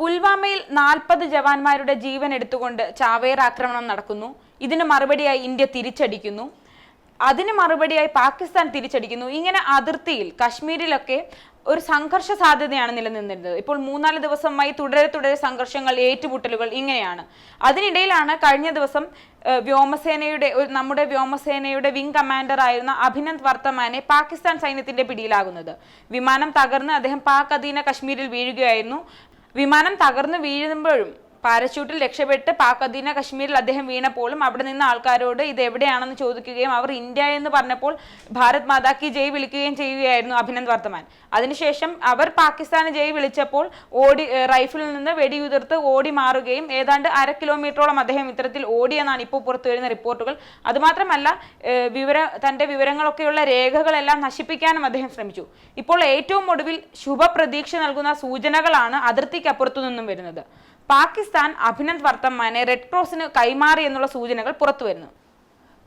പുൽവാമയിൽ നാൽപ്പത് ജവാന്മാരുടെ ജീവൻ എടുത്തുകൊണ്ട് ചാവേർ ആക്രമണം നടക്കുന്നു. ഇതിന് മറുപടിയായി ഇന്ത്യ തിരിച്ചടിക്കുന്നു. അതിന് മറുപടിയായി പാകിസ്ഥാൻ തിരിച്ചടിക്കുന്നു. ഇങ്ങനെ അതിർത്തിയിൽ കശ്മീരിലൊക്കെ ഒരു സംഘർഷ സാധ്യതയാണ് നിലനിന്നിരുന്നത്. ഇപ്പോൾ മൂന്നാൽ ദിവസമായി തുടരെ തുടരെ സംഘർഷങ്ങൾ ഏറ്റുമുട്ടലുകൾ ഇങ്ങനെയാണ്. അതിനിടയിലാണ് കഴിഞ്ഞ ദിവസം വ്യോമസേനയുടെ നമ്മുടെ വ്യോമസേനയുടെ വിംഗ് കമാൻഡർ ആയിരുന്ന അഭിനന്ദ് വർത്തമാനെ പാകിസ്ഥാൻ സൈന്യത്തിന്റെ പിടിയിലാകുന്നത്. വിമാനം തകർന്ന് അദ്ദേഹം പാക് അധീന കശ്മീരിൽ വീഴുകയായിരുന്നു. വിമാനം തകർന്നു വീഴുമ്പോഴും പാരച്യൂട്ടിൽ രക്ഷപ്പെട്ട് പാക് അധീന കശ്മീരിൽ അദ്ദേഹം വീണപ്പോഴും അവിടെ നിന്ന് ആൾക്കാരോട് ഇത് എവിടെയാണെന്ന് ചോദിക്കുകയും അവർ ഇന്ത്യ എന്ന് പറഞ്ഞപ്പോൾ ഭാരത് മാതാ ജയ് വിളിക്കുകയും ചെയ്യുകയായിരുന്നു അഭിനന്ദ് വർത്തമാൻ അതിനുശേഷം അവർ പാകിസ്ഥാന് ജയ് വിളിച്ചപ്പോൾ ഓടി റൈഫിളിൽ നിന്ന് വെടിയുതിർത്ത് ഓടി മാറുകയും ഏതാണ്ട് അര കിലോമീറ്ററോളം അദ്ദേഹം ഇത്തരത്തിൽ ഓടിയെന്നാണ് ഇപ്പോൾ പുറത്തു വരുന്ന റിപ്പോർട്ടുകൾ. അതുമാത്രമല്ല വിവര തന്റെ വിവരങ്ങളൊക്കെയുള്ള രേഖകളെല്ലാം നശിപ്പിക്കാനും അദ്ദേഹം ശ്രമിച്ചു. ഇപ്പോൾ ഏറ്റവും ഒടുവിൽ ശുഭപ്രതീക്ഷ നൽകുന്ന സൂചനകളാണ് അതിർത്തിക്കപ്പുറത്തു നിന്നും വരുന്നത്. പാകിസ്ഥാൻ അഭിനന്ദ് വർത്തമാനെ റെഡ് ക്രോസിന് കൈമാറി എന്നുള്ള സൂചനകൾ പുറത്തു വരുന്നു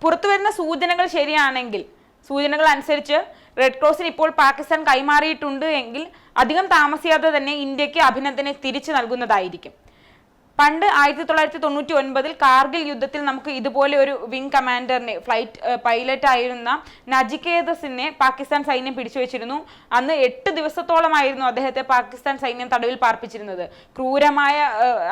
പുറത്തു വരുന്ന സൂചനകൾ ശരിയാണെങ്കിൽ സൂചനകൾ അനുസരിച്ച് റെഡ് ക്രോസിന് ഇപ്പോൾ പാകിസ്ഥാൻ കൈമാറിയിട്ടുണ്ട് എങ്കിൽ അധികം താമസിയാതെ തന്നെ ഇന്ത്യയ്ക്ക് അഭിനന്ദനെ തിരിച്ചു നൽകുന്നതായിരിക്കും. പണ്ട് ആയിരത്തി തൊള്ളായിരത്തി തൊണ്ണൂറ്റി ഒൻപതിൽ കാർഗിൽ യുദ്ധത്തിൽ നമുക്ക് ഇതുപോലെ ഒരു വിംഗ് കമാൻഡറിനെ ഫ്ലൈറ്റ് പൈലറ്റ് ആയിരുന്ന നജിക്കേതസിനെ പാകിസ്ഥാൻ സൈന്യം പിടിച്ചു വെച്ചിരുന്നു. അന്ന് എട്ട് ദിവസത്തോളമായിരുന്നു അദ്ദേഹത്തെ പാകിസ്ഥാൻ സൈന്യം തടവിൽ പാർപ്പിച്ചിരുന്നത്. ക്രൂരമായ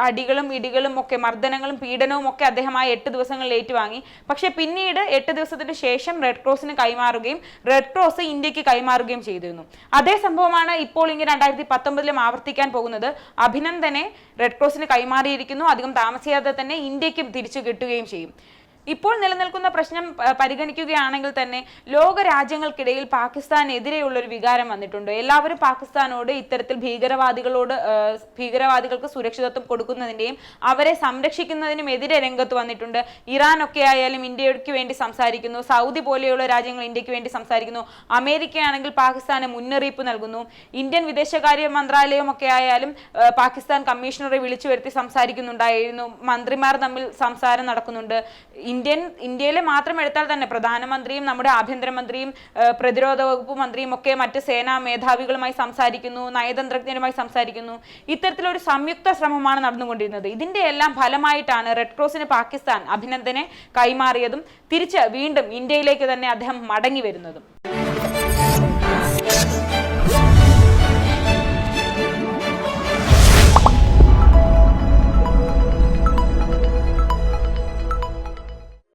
അടികളും ഇടികളും ഒക്കെ മർദ്ദനങ്ങളും പീഡനവും ഒക്കെ അദ്ദേഹം ആ എട്ട് ദിവസങ്ങളിൽ ഏറ്റുവാങ്ങി. പക്ഷേ പിന്നീട് എട്ട് ദിവസത്തിന് ശേഷം റെഡ് ക്രോസിന് കൈമാറുകയും റെഡ് ക്രോസ് ഇന്ത്യയ്ക്ക് കൈമാറുകയും ചെയ്തിരുന്നു. അതേ സംഭവമാണ് ഇപ്പോൾ ഇങ്ങനെ രണ്ടായിരത്തി പത്തൊമ്പതിലും ആവർത്തിക്കാൻ പോകുന്നത്. അഭിനന്ദനെ റെഡ് ക്രോസിന് കൈമാറിയിരിക്കുന്നു അധികം താമസിയാതെ തന്നെ ഇന്ത്യക്കും തിരിച്ചു കിട്ടുകയും ചെയ്യും. ഇപ്പോൾ നിലനിൽക്കുന്ന പ്രശ്നം പരിഗണിക്കുകയാണെങ്കിൽ തന്നെ ലോക രാജ്യങ്ങൾക്കിടയിൽ പാകിസ്ഥാനെതിരെയുള്ള ഒരു വികാരം വന്നിട്ടുണ്ട്. എല്ലാവരും പാകിസ്ഥാനോട് ഇത്തരത്തിൽ ഭീകരവാദികളോട് ഭീകരവാദികൾക്ക് സുരക്ഷിതത്വം കൊടുക്കുന്നതിന്റെയും അവരെ സംരക്ഷിക്കുന്നതിനും എതിരെ രംഗത്ത് വന്നിട്ടുണ്ട്. ഇറാൻ ഒക്കെ ആയാലും ഇന്ത്യയ്ക്ക് വേണ്ടി സംസാരിക്കുന്നു. സൗദി പോലെയുള്ള രാജ്യങ്ങൾ ഇന്ത്യയ്ക്ക് വേണ്ടി സംസാരിക്കുന്നു. അമേരിക്കയാണെങ്കിൽ പാകിസ്ഥാന് മുന്നറിയിപ്പ് നൽകുന്നു. ഇന്ത്യൻ വിദേശകാര്യ മന്ത്രാലയം ഒക്കെ ആയാലും പാകിസ്ഥാൻ കമ്മീഷണറെ വിളിച്ചു വരുത്തി സംസാരിക്കുന്നുണ്ടായിരുന്നു. മന്ത്രിമാർ തമ്മിൽ സംസാരം നടക്കുന്നുണ്ട്. ഇന്ത്യൻ ഇന്ത്യയിൽ മാത്രം എടുത്താൽ തന്നെ പ്രധാനമന്ത്രിയും നമ്മുടെ ആഭ്യന്തരമന്ത്രിയും പ്രതിരോധ വകുപ്പ് മന്ത്രിയും ഒക്കെ മറ്റ് സേനാ മേധാവികളുമായി സംസാരിക്കുന്നു നയതന്ത്രജ്ഞരുമായി സംസാരിക്കുന്നു. ഇത്തരത്തിലൊരു സംയുക്ത ശ്രമമാണ് നടന്നുകൊണ്ടിരുന്നത്. ഇതിന്റെ എല്ലാം ഫലമായിട്ടാണ് റെഡ് ക്രോസിന് പാകിസ്ഥാൻ അഭിനന്ദനെ കൈമാറിയതും തിരിച്ച് വീണ്ടും ഇന്ത്യയിലേക്ക് തന്നെ അദ്ദേഹം മടങ്ങി വരുന്നതും.